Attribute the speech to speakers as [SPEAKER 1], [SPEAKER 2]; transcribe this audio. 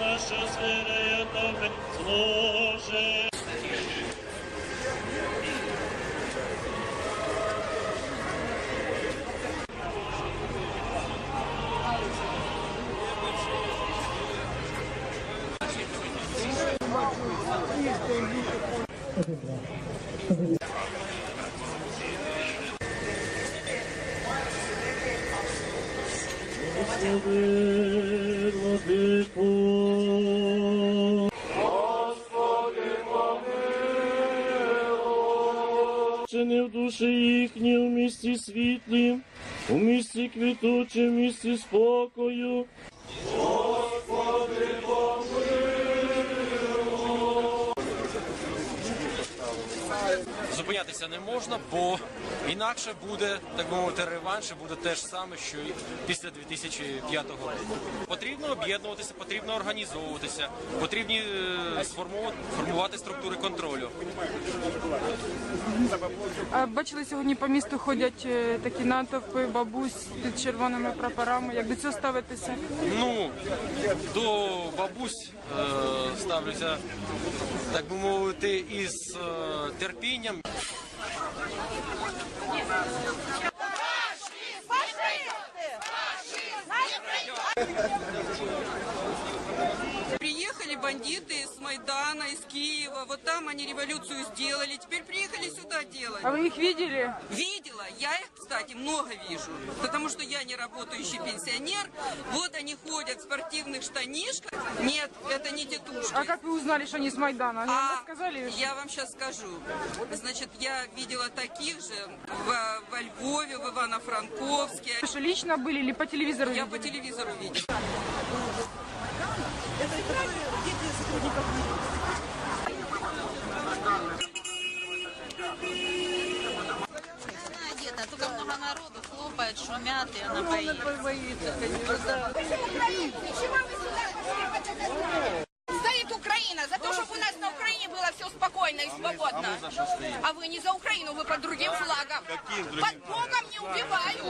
[SPEAKER 1] наша звереє тобі служить. Господи, Чини в душі їхні у місці світлі, у місці квітучі, в місці спокою.
[SPEAKER 2] Зупинятися не можна, бо інакше буде, так би мовити, реванш, буде те ж саме, що і після 2005 року. Потрібно об'єднуватися, потрібно організовуватися, потрібні е, сформувати- формувати структури контролю.
[SPEAKER 3] А бачили сьогодні по місту ходять е, такі натовпи, бабусь під червоними прапорами. Як до цього ставитися?
[SPEAKER 2] Ну, до бабусь е, ставлюся, так би мовити, із е, терпінням. Фашисти! Фашисти! Фашисти!
[SPEAKER 4] Приехали бандиты из Майдана, из Киева, вот там они революцию сделали, теперь приехали сюда делать.
[SPEAKER 3] А ви їх бачили?
[SPEAKER 4] Видела, я их, кстати, много вижу, потому что я не работающий пенсионер. Вот они ходят в спортивных штанишках. Нет, это не тетушки.
[SPEAKER 3] А як ви узнали, що вони з Майдана? Вони вам сказали?
[SPEAKER 4] я вам сейчас скажу. Значит, я видела таких же в, во Львове, в Ивано-Франковске.
[SPEAKER 3] Вы что, лично были или по телевизору
[SPEAKER 4] Я
[SPEAKER 3] видели?
[SPEAKER 4] по телевизору видела.
[SPEAKER 5] Одета, только много народу хлопает, шумят, и она боится.
[SPEAKER 6] Стоит Украина за то, чтобы у нас на Украине было все спокойно и свободно. А вы не за Украину, вы под другим флагом. Под Богом не убивают.